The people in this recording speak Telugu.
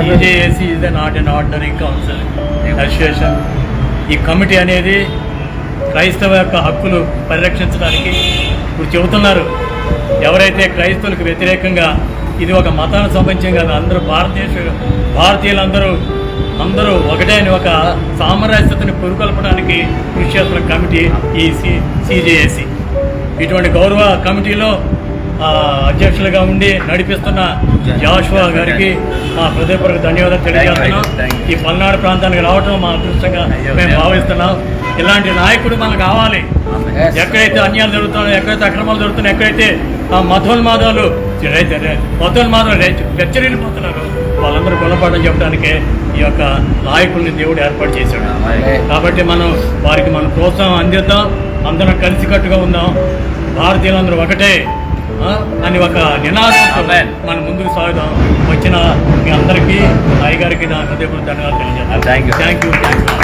TJAC is not an ordinary council association ఈ కమిటీ అనేది క్రైస్తవ యొక్క హక్కులు పరిరక్షించడానికి ఇప్పుడు చెబుతున్నారు. ఎవరైతే క్రైస్తవులకు వ్యతిరేకంగా ఇది ఒక మతానికి సంబంధించిన కాదు అందరూ భారతదేశ భారతీయులందరూ అందరూ ఒకటే అని ఒక సామరస్యతని పురుకొల్పడానికి కృషి చేస్తున్న కమిటీ ఈ సి సిజేఏసి ఇటువంటి గౌరవ కమిటీలో అధ్యక్షులుగా ఉండి నడిపిస్తున్న జాషువా గారికి మా హృదయపూర్వక ధన్యవాదాలు తెలియజేస్తున్నాం. ఈ పల్నాడు ప్రాంతానికి రావటం మా అదృష్టంగా మేము భావిస్తున్నాం. ఇలాంటి నాయకుడు మనకు కావాలి. ఎక్కడైతే అన్యాయాలు జరుగుతున్నాయో ఎక్కడైతే అక్రమాలు జరుగుతున్నాయో ఎక్కడైతే ఆ మతోన్మాదాలు రైతు మతోన్మాదాలు వెచ్చరిల్లిపోతున్నారు వాళ్ళందరూ గుణపాఠం చెప్పడానికే ఈ యొక్క నాయకుల్ని దేవుడు ఏర్పాటు చేశాడు. కాబట్టి మనం వారికి మన ప్రోత్సాహం అందిద్దాం. అందరం కలిసికట్టుగా ఉందాం. భారతీయులందరూ ఒకటే. అని ఒక నినాదంతో మనం ముందుకు సాగుదాం. వచ్చిన మీ అందరికీ అయ్యగారికి నా హృదయపూర్వక ధన్యవాదాలు తెలియజేస్తాను. Thank you thank you